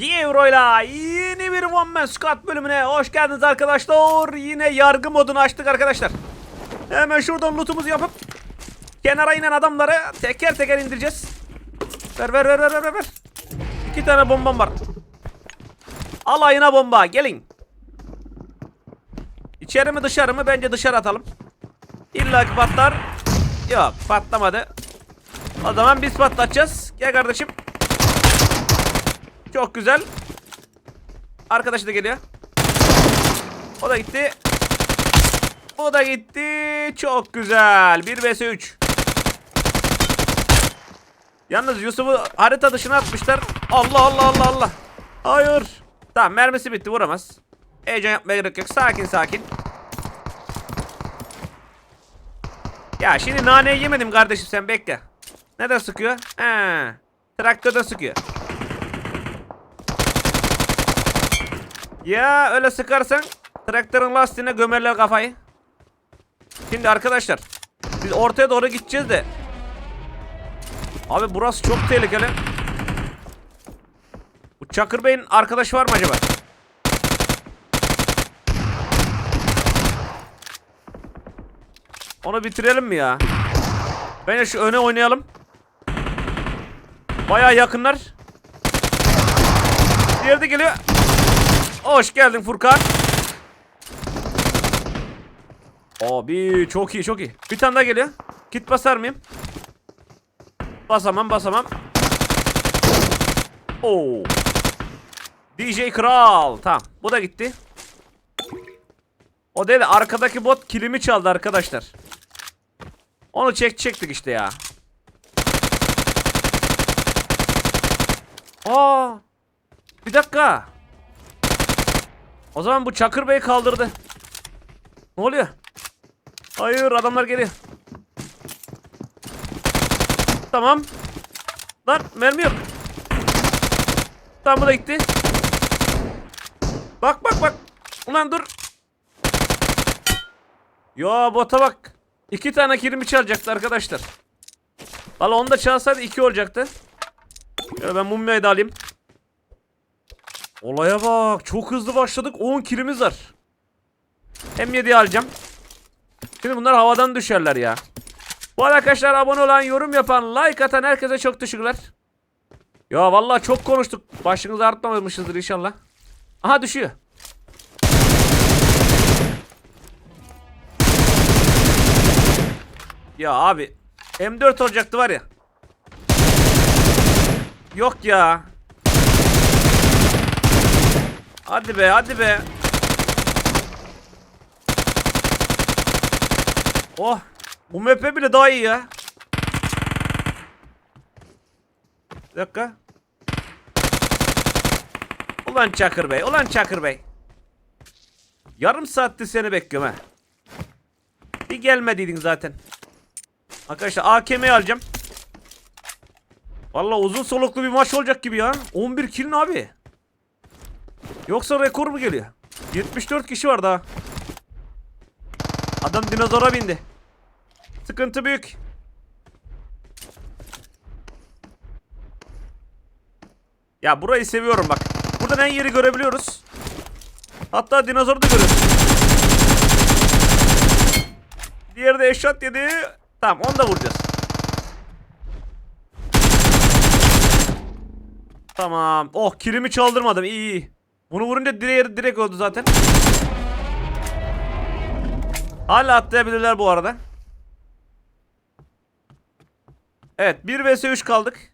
Euro'yla yeni bir One Man Squad bölümüne hoş geldiniz arkadaşlar. Yine yargı modunu açtık arkadaşlar. Hemen şuradan lootumuzu yapıp kenara inen adamları teker teker indireceğiz. Ver ver ver ver ver ver. İki tane bombam var. Alayına bomba gelin. İçeri mi dışarı mı? Bence dışarı atalım. İlla ki patlar. Yok patlamadı. O zaman biz patlatacağız. Gel kardeşim. Çok güzel. Arkadaşı da geliyor. O da gitti. O da gitti. Çok güzel. 1 vs 3. Yalnız Yusuf'u harita dışına atmışlar. Allah Allah Allah Allah. Hayır. Tamam mermisi bitti vuramaz. Heyecan yapmaya gerek yok. Sakin sakin. Ya şimdi naneyi yemedim kardeşim sen bekle. Neden sıkıyor? He. Traktörden sıkıyor. Ya öyle sıkarsan traktörün lastiğine gömerler kafayı. Şimdi arkadaşlar biz ortaya doğru gideceğiz de. Abi burası çok tehlikeli. Bu Çakır Bey'in arkadaşı var mı acaba? Onu bitirelim mi ya? Bence şu öne oynayalım. Baya yakınlar. Diğeri de geliyor. Hoş geldin Furkan. Abi çok iyi çok iyi. Bir tane daha geliyor. Kit basar mıyım? Basamam basamam. Oo. DJ Kral. Tamam. Bu da gitti. O değil de arkadaki bot kilimi çaldı arkadaşlar. Onu çek çektik işte ya. Aa! Bir dakika. O zaman bu Çakır Bey kaldırdı. Ne oluyor? Hayır adamlar geliyor. Tamam. Lan mermi yok. Tamam bu da gitti. Bak bak bak. Ulan dur. Ya bota bak. İki tane kilimi çalacaktı arkadaşlar. Valla onu da çalsaydı iki olacaktı. Ya ben mumyayı da alayım. Olaya bak. Çok hızlı başladık. 10 kilimiz var. Hem 7'yi alacağım. Şimdi bunlar havadan düşerler ya. Bu arkadaşlar abone olan, yorum yapan, like atan herkese çok teşekkürler. Ya vallahi çok konuştuk. Başınızı artmamışızdır inşallah. Aha düşüyor. Ya abi. M4 olacaktı var ya. Yok ya. Hadi be hadi be. Oh. Bu map bile daha iyi ya. Bir dakika. Ulan Çakır Bey. Ulan Çakır Bey. Yarım saattir seni bekliyorum ha. Bir gelmediydin zaten. Arkadaşlar AKM'yi alacağım. Vallahi uzun soluklu bir maç olacak gibi ya. 11 kill ne abi? Yoksa rekor mu geliyor? 74 kişi var daha. Adam dinozora bindi. Sıkıntı büyük. Ya burayı seviyorum bak. Buradan en yeri görebiliyoruz. Hatta dinozoru da görüyoruz. Diğeri de eşat yedi. Tamam onu da vuracağız. Tamam. Oh kilimi çaldırmadım. İyi iyi. Bunu vurunca direği direkt oldu zaten. Hala atlayabilirler bu arada. Evet 1 vs 3 kaldık.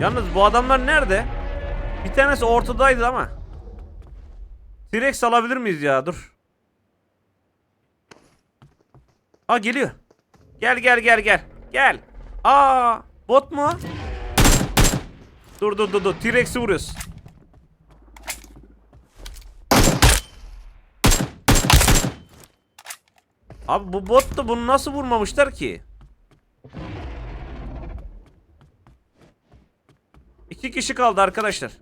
Yalnız bu adamlar nerede? Bir tanesi ortadaydı ama. T-Rex alabilir miyiz ya? Dur. Aa geliyor. Gel gel gel gel. Gel. Aa bot mu? Dur dur dur dur. T-Rex'i vuruyoruz. Abi bu bot da bunu nasıl vurmamışlar ki? İki kişi kaldı arkadaşlar.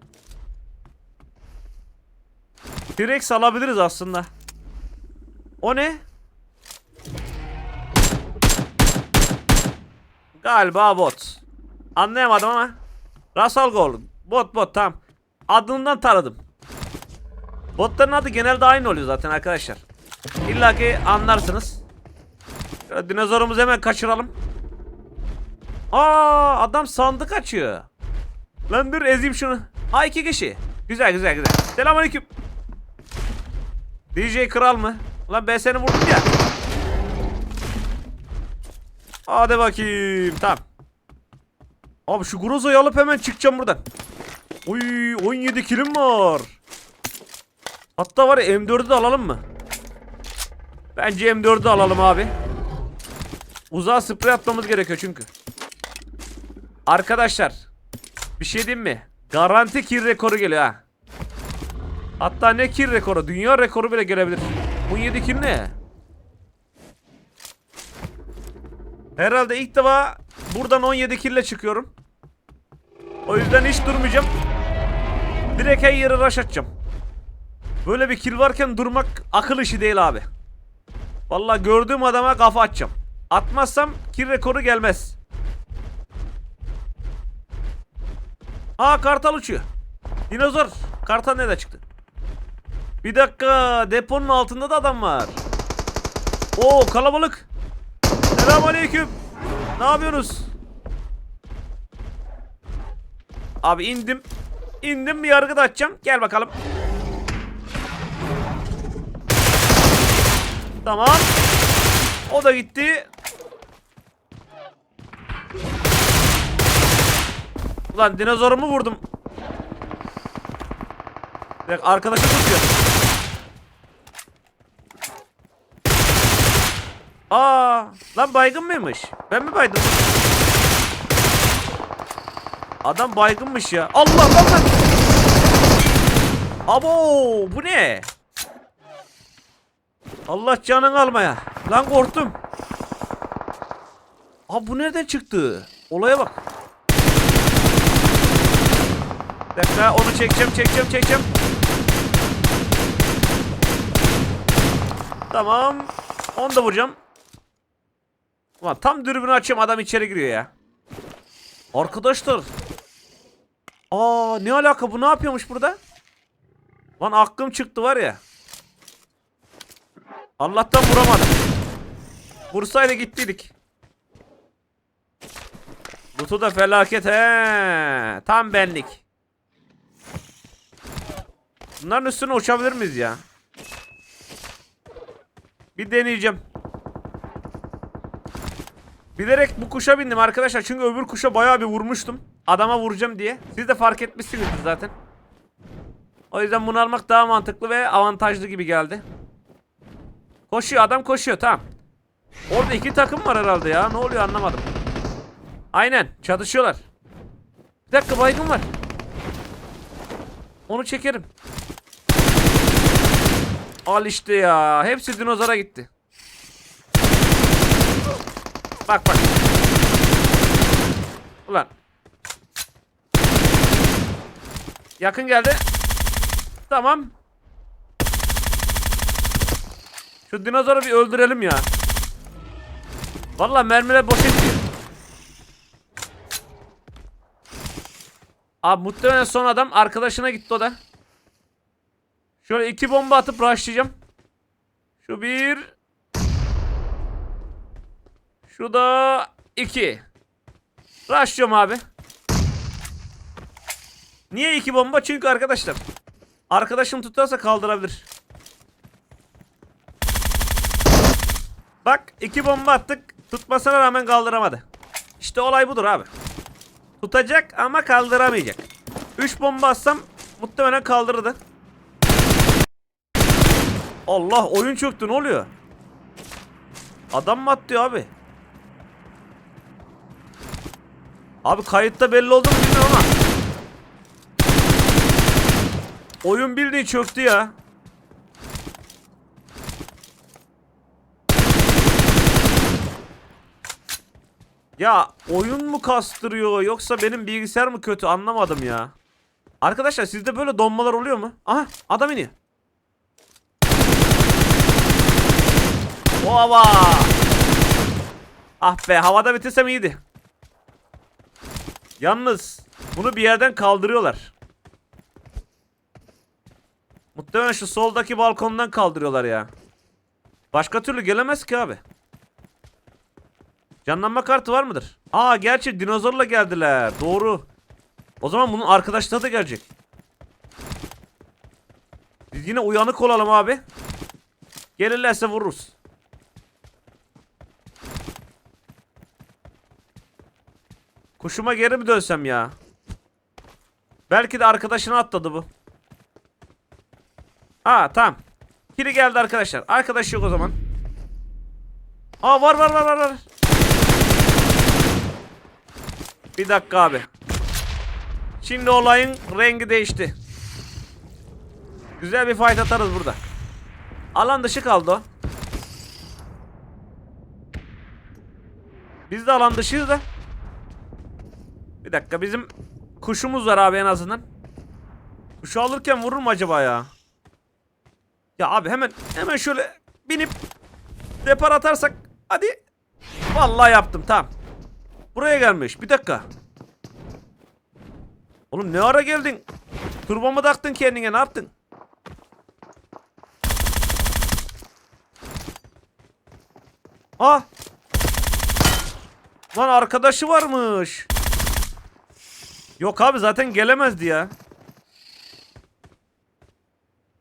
T-Rex alabiliriz aslında. O ne? Galiba bot. Anlayamadım ama. Russell Gold. Bot bot tamam. Adından tanıdım. Botların adı genelde aynı oluyor zaten arkadaşlar. İlla ki anlarsınız. Şöyle dinozorumuzu hemen kaçıralım. Aa adam sandık açıyor. Lan dur ezeyim şunu. Ha iki kişi. Güzel güzel güzel. Selamünaleyküm. DJ kral mı? Ulan ben seni vurdum ya. Hadi bakayım. Tamam. Abi şu Groza'yı alıp hemen çıkacağım buradan. Uy 17 kilim var. Hatta var ya M4'ü de alalım mı? Bence M4'ü alalım abi. Uzağa sprey atmamız gerekiyor çünkü. Arkadaşlar. Bir şey diyeyim mi? Garanti kill rekoru geliyor ha. Hatta ne kill rekoru? Dünya rekoru bile gelebilir. 17 kill ne? Herhalde ilk defa buradan 17 kill ile çıkıyorum. O yüzden hiç durmayacağım. Direkt her yere rush atacağım. Böyle bir kill varken durmak akıl işi değil abi. Vallahi gördüğüm adama kafa atacağım. Atmazsam kill rekoru gelmez. Aa kartal uçuyor. Dinozor. Kartal nerede çıktı? Bir dakika. Deponun altında da adam var. Oo kalabalık. Selamünaleyküm. Ne yapıyorsunuz? Abi indim. İndim bir yargı da açacağım. Gel bakalım. Tamam. O da gitti. Ulan dinozorumu vurdum. Dakika, arkadaşı tutuyor. Aa, lan baygın mıymış? Ben mi baydım? Adam baygınmış ya. Allah lan. Abo, bu ne? Allah canını almaya. Lan korktum. Abi bu nereden çıktı? Olaya bak. Bir dakika onu çekeceğim çekeceğim çekeceğim. Tamam. Onu da vuracağım. Ulan tam dürbünü açıyorum adam içeri giriyor ya. Arkadaşlar. Aa ne alaka bu ne yapıyormuş burada? Lan aklım çıktı var ya. Allah'tan vuramadım. Vursaydı gittiydik. Lutu da felaket he. Tam benlik. Bunların üstüne uçabilir miyiz ya? Bir deneyeceğim. Bilerek bu kuşa bindim arkadaşlar. Çünkü öbür kuşa bayağı bir vurmuştum. Adama vuracağım diye. Siz de fark etmişsiniz zaten. O yüzden bunu almak daha mantıklı ve avantajlı gibi geldi. Koşuyor adam koşuyor tamam. Orada iki takım var herhalde ya. Ne oluyor anlamadım. Aynen çatışıyorlar. Bir dakika baygın var. Onu çekerim. Al işte ya. Hepsi dinozora gitti. Bak bak. Ulan. Yakın geldi. Tamam. Şu dinozoru bir öldürelim ya. Vallahi mermiler boş etmiyor. Abi muhtemelen son adam arkadaşına gitti o da. Şöyle iki bomba atıp rushlayacağım. Şu bir. Şu da iki. Rushlıyorum abi. Niye iki bomba? Çünkü arkadaşlar. Arkadaşım tutarsa kaldırabilir. Bak iki bomba attık. Tutmasına rağmen kaldıramadı. İşte olay budur abi. Tutacak ama kaldıramayacak. 3 bomba atsam muhtemelen kaldırırdı. Allah oyun çöktü ne oluyor? Adam mı atlıyor abi? Abi kayıtta belli oldu mu bilmiyorum ama. Oyun bildiğin çöktü ya. Ya oyun mu kastırıyor yoksa benim bilgisayar mı kötü anlamadım ya. Arkadaşlar sizde böyle donmalar oluyor mu? Aha adam iniyor. O hava. Ah be havada bitirsem iyiydi. Yalnız bunu bir yerden kaldırıyorlar. Muhtemelen şu soldaki balkondan kaldırıyorlar ya. Başka türlü gelemez ki abi. Canlanma kartı var mıdır? Aa gerçi dinozorla geldiler. Doğru. O zaman bunun arkadaşları da gelecek. Biz yine uyanık olalım abi. Gelirlerse vururuz. Kuşuma geri mi dönsem ya? Belki de arkadaşını atladı bu. Aa tamam. Kiri geldi arkadaşlar. Arkadaş yok o zaman. Aa var var var var var. Bir dakika abi. Şimdi olayın rengi değişti. Güzel bir fight atarız burada. Alan dışı kaldı o. Biz de alan dışıyız da. Bir dakika bizim kuşumuz var abi en azından. Kuşu alırken vurur mu acaba ya? Ya abi hemen hemen şöyle binip depar atarsak hadi. Vallahi yaptım tamam. Buraya gelmiş. Bir dakika. Oğlum ne ara geldin? Turbo mu taktın kendine ne yaptın? Ah! Lan arkadaşı varmış. Yok abi zaten gelemezdi ya.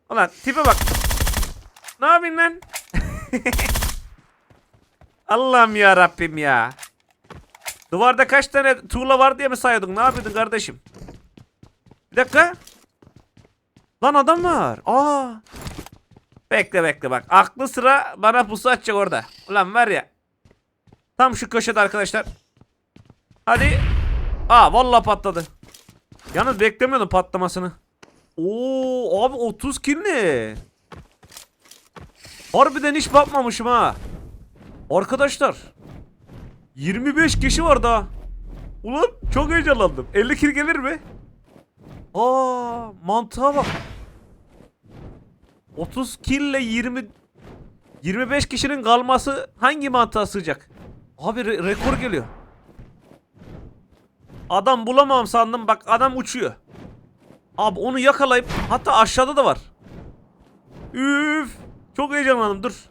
Ulan tipe bak. Ne yapayım lan? Allah'ım ya Rabbim ya. Duvarda kaç tane tuğla var diye mi sayıyordun? Ne yapıyordun kardeşim? Bir dakika. Lan adam var. Aa. Bekle bekle bak. Aklı sıra bana pusu atacak orada. Ulan var ya. Tam şu köşede arkadaşlar. Hadi. Aa vallahi patladı. Yalnız beklemiyordum patlamasını. Oo abi 30 kill ne? Harbiden hiç bakmamışım ha. Arkadaşlar. 25 kişi var daha. Ulan çok heyecanlandım. 50 kill gelir mi? Aa mantığa bak. 30 kill ile 20 25 kişinin kalması hangi mantığa sığacak? Abi re- rekor geliyor. Adam bulamam sandım bak adam uçuyor. Abi onu yakalayıp hatta aşağıda da var. Üf! Çok heyecanlandım dur.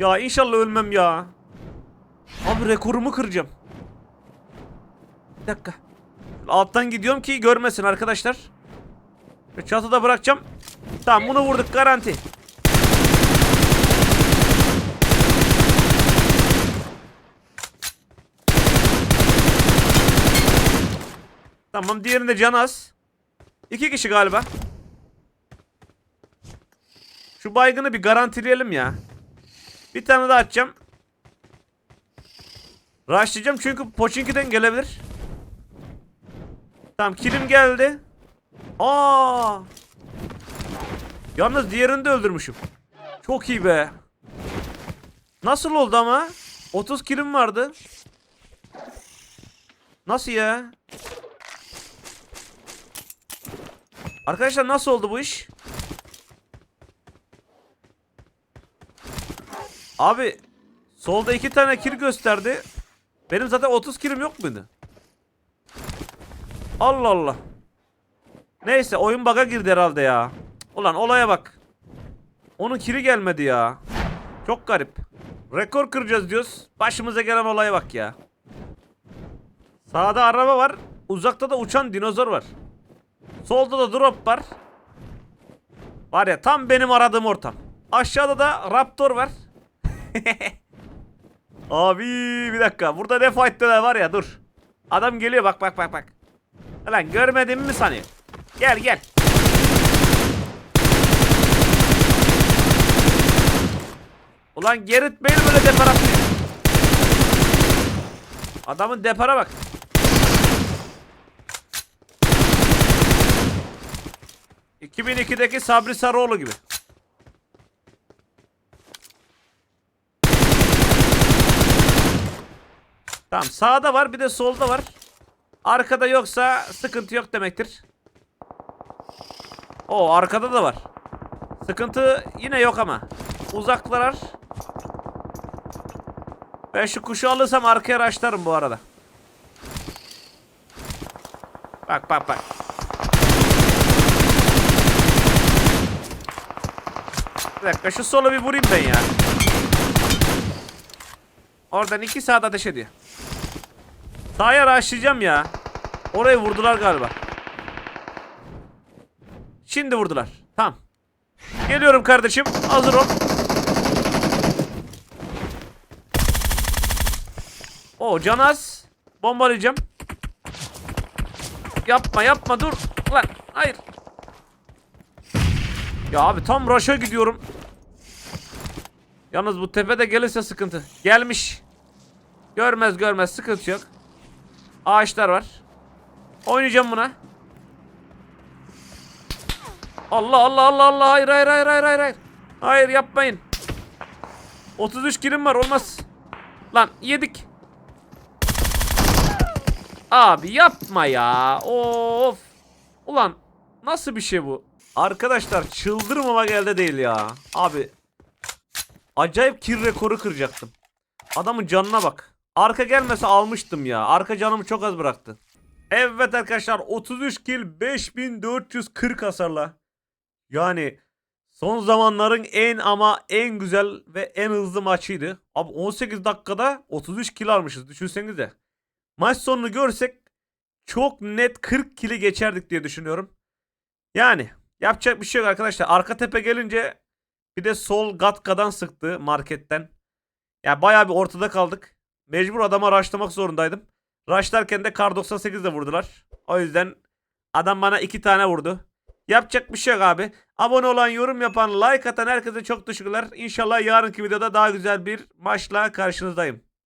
Ya inşallah ölmem ya. Abi rekorumu kıracağım. Bir dakika. Alttan gidiyorum ki görmesin arkadaşlar. Çatıda bırakacağım. Tamam bunu vurduk garanti. Tamam diğerinde can az. İki kişi galiba. Şu baygını bir garantileyelim ya. Bir tane daha atacağım. Rushlayacağım çünkü Pochinki'den gelebilir. Tamam kilim geldi. Aa! Yalnız diğerini de öldürmüşüm. Çok iyi be. Nasıl oldu ama? 30 kilim vardı. Nasıl ya? Arkadaşlar nasıl oldu bu iş? Abi solda iki tane kill gösterdi. Benim zaten 30 kilim yok muydu? Allah Allah. Neyse oyun bug'a girdi herhalde ya. Ulan olaya bak. Onun kiri gelmedi ya. Çok garip. Rekor kıracağız diyoruz. Başımıza gelen olaya bak ya. Sağda araba var. Uzakta da uçan dinozor var. Solda da drop var. Var ya tam benim aradığım ortam. Aşağıda da raptor var. Abi bir dakika. Burada ne fight döner var ya dur. Adam geliyor bak bak bak bak. Lan görmedin mi sanıyor? Gel gel. Ulan geritmeyin böyle depar atıyor. Adamın depara bak. ...2002'deki Sabri Sarıoğlu gibi. Tamam sağda var bir de solda var. Arkada yoksa sıkıntı yok demektir. O arkada da var. Sıkıntı yine yok ama. Uzaklar. Ben şu kuşu alırsam arkaya raşlarım bu arada. Bak bak bak. Bir dakika şu solu bir vurayım ben ya. Oradan iki saat ateş ediyor. Sağa raşlayacağım ya. Orayı vurdular galiba. Şimdi vurdular. Tamam. Geliyorum kardeşim. Hazır ol. O canaz. Bombalayacağım. Yapma yapma dur. Lan hayır. Ya abi tam rush'a gidiyorum. Yalnız bu tepede gelirse sıkıntı. Gelmiş. Görmez görmez sıkıntı yok. Ağaçlar var. Oynayacağım buna. Allah Allah Allah Allah hayır hayır hayır hayır hayır hayır. Yapmayın. 33 kilim var olmaz. Lan yedik. Abi yapma ya. Of. Ulan nasıl bir şey bu? Arkadaşlar çıldırmama geldi değil ya. Abi acayip kir rekoru kıracaktım. Adamın canına bak. Arka gelmese almıştım ya. Arka canımı çok az bıraktı. Evet arkadaşlar 33 kill 5440 hasarla. Yani son zamanların en ama en güzel ve en hızlı maçıydı. Abi 18 dakikada 33 kill almışız düşünsenize. Maç sonunu görsek çok net 40 kili geçerdik diye düşünüyorum. Yani yapacak bir şey yok arkadaşlar. Arka tepe gelince bir de sol Gatka'dan sıktı marketten. Ya bayağı bir ortada kaldık. Mecbur adama rushlamak zorundaydım. Rushlarken de kar 98 de vurdular. O yüzden adam bana iki tane vurdu. Yapacak bir şey yok abi. Abone olan, yorum yapan, like atan herkese çok teşekkürler. İnşallah yarınki videoda daha güzel bir maçla karşınızdayım.